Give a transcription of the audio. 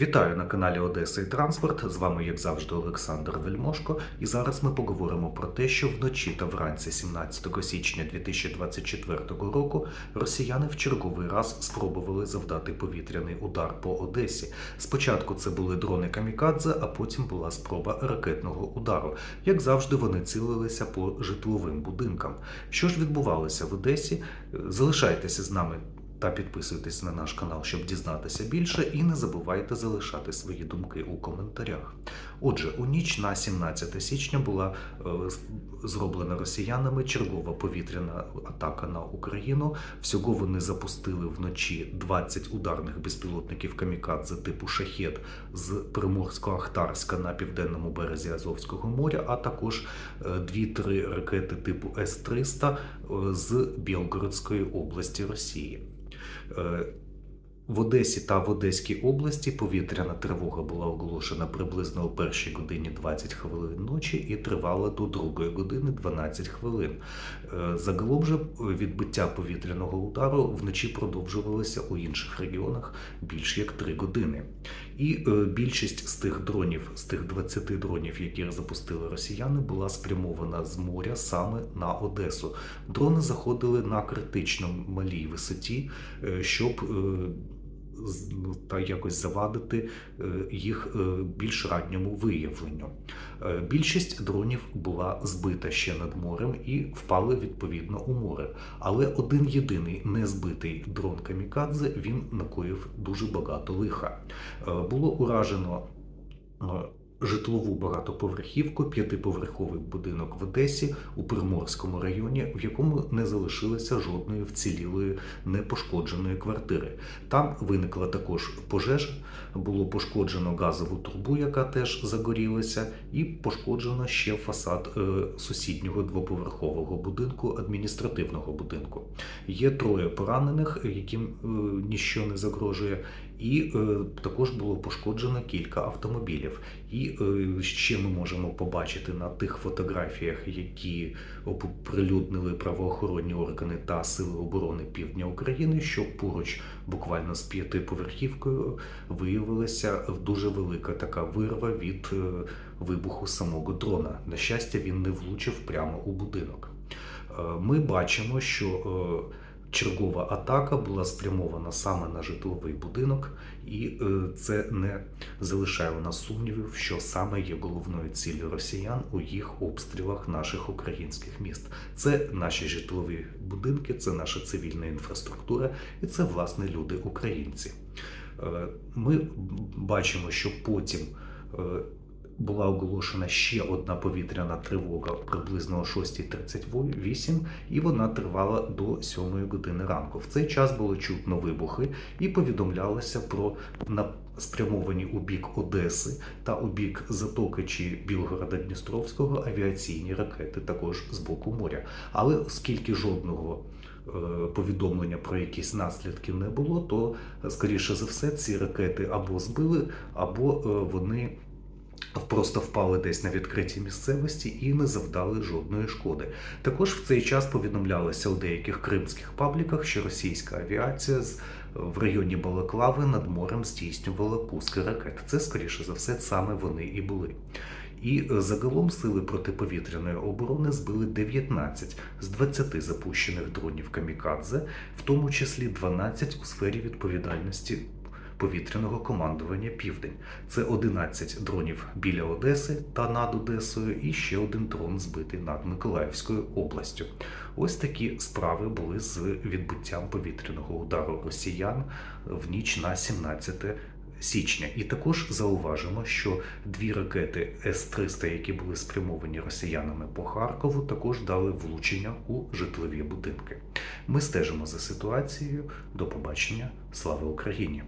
Вітаю на каналі Одеса і Транспорт. З вами, як завжди, Олександр Вельмошко. І зараз ми поговоримо про те, що вночі та вранці 17 січня 2024 року росіяни в черговий раз спробували завдати повітряний удар по Одесі. Спочатку це були дрони Камікадзе, а потім була спроба ракетного удару. Як завжди, вони цілилися по житловим будинкам. Що ж відбувалося в Одесі? Залишайтеся з нами та підписуйтесь на наш канал, щоб дізнатися більше, і не забувайте залишати свої думки у коментарях. Отже, у ніч на 17 січня була е, зроблена росіянами чергова повітряна атака на Україну. Всього вони запустили вночі 20 ударних безпілотників камікадзе типу шахет з Приморсько-Ахтарська на південному березі Азовського моря, а також е, 2-3 ракети типу С-300 е, з Білгородської області Росії. uh, В Одесі та в Одеській області повітряна тривога була оголошена приблизно о першій годині 20 хвилин ночі і тривала до другої години 12 хвилин. Е, Загалом же відбиття повітряного удару вночі продовжувалося у інших регіонах більш як 3 години. І е, більшість з тих дронів, з тих 20 дронів, які запустили росіяни, була спрямована з моря саме на Одесу. Дрони заходили на критично малій висоті, е, щоб та якось завадити е, їх е, більш ранньому виявленню. Е, Більшість дронів була збита ще над морем і впали відповідно у море. Але один єдиний незбитий дрон Камікадзе він накоїв дуже багато лиха. Було уражено житлову багатоповерхівку, п'ятиповерховий будинок в Одесі у Приморському районі, в якому не залишилося жодної вцілілої непошкодженої квартири. Там виникла також пожежа, було пошкоджено газову трубу, яка теж загорілася, і пошкоджено ще фасад е, сусіднього двоповерхового будинку, адміністративного будинку. Є троє поранених, яким е, ніщо не загрожує, і е, також було пошкоджено кілька автомобілів. І е, ще ми можемо побачити на тих фотографіях, які оприлюднили правоохоронні органи та сили оборони Півдня України, що поруч буквально з п'ятиповерхівкою виявилася дуже велика така вирва від е, вибуху самого дрона. На щастя, він не влучив прямо у будинок. Е, Ми бачимо, що е, чергова атака була спрямована саме на житловий будинок, і е, це не залишає у нас сумнівів, що саме є головною ціллю росіян у їх обстрілах наших українських міст. Це наші житлові будинки, це наша цивільна інфраструктура, і це власне люди українці. Е, Ми бачимо, що потім. Була оголошена ще одна повітряна тривога приблизно о 6.38, і вона тривала до 7 години ранку. В цей час було чутно вибухи і повідомлялося про спрямовані у бік Одеси та у бік Затоки чи Білгорода Дністровського авіаційні ракети також з боку моря. Але оскільки жодного е, повідомлення про якісь наслідки не було, то скоріше за все ці ракети або збили, або е, вони просто впали десь на відкритій місцевості і не завдали жодної шкоди. Також в цей час повідомлялося у деяких кримських пабліках, що російська авіація з в районі Балаклави над морем здійснювала пуски ракет. Це скоріше за все саме вони і були. І е, загалом сили протиповітряної оборони збили 19 з 20 запущених дронів камікадзе, в тому числі 12 у сфері відповідальності повітряного командування Південь. Це 11 дронів біля Одеси та над Одесою, і ще один дрон збитий над Миколаївською областю. Ось такі справи були з відбиттям повітряного удару росіян в ніч на 17 січня. І також зауважимо, що дві ракети С-300, які були спрямовані росіянами по Харкову, також дали влучення у житлові будинки. Ми стежимо за ситуацією. До побачення. Слава Україні!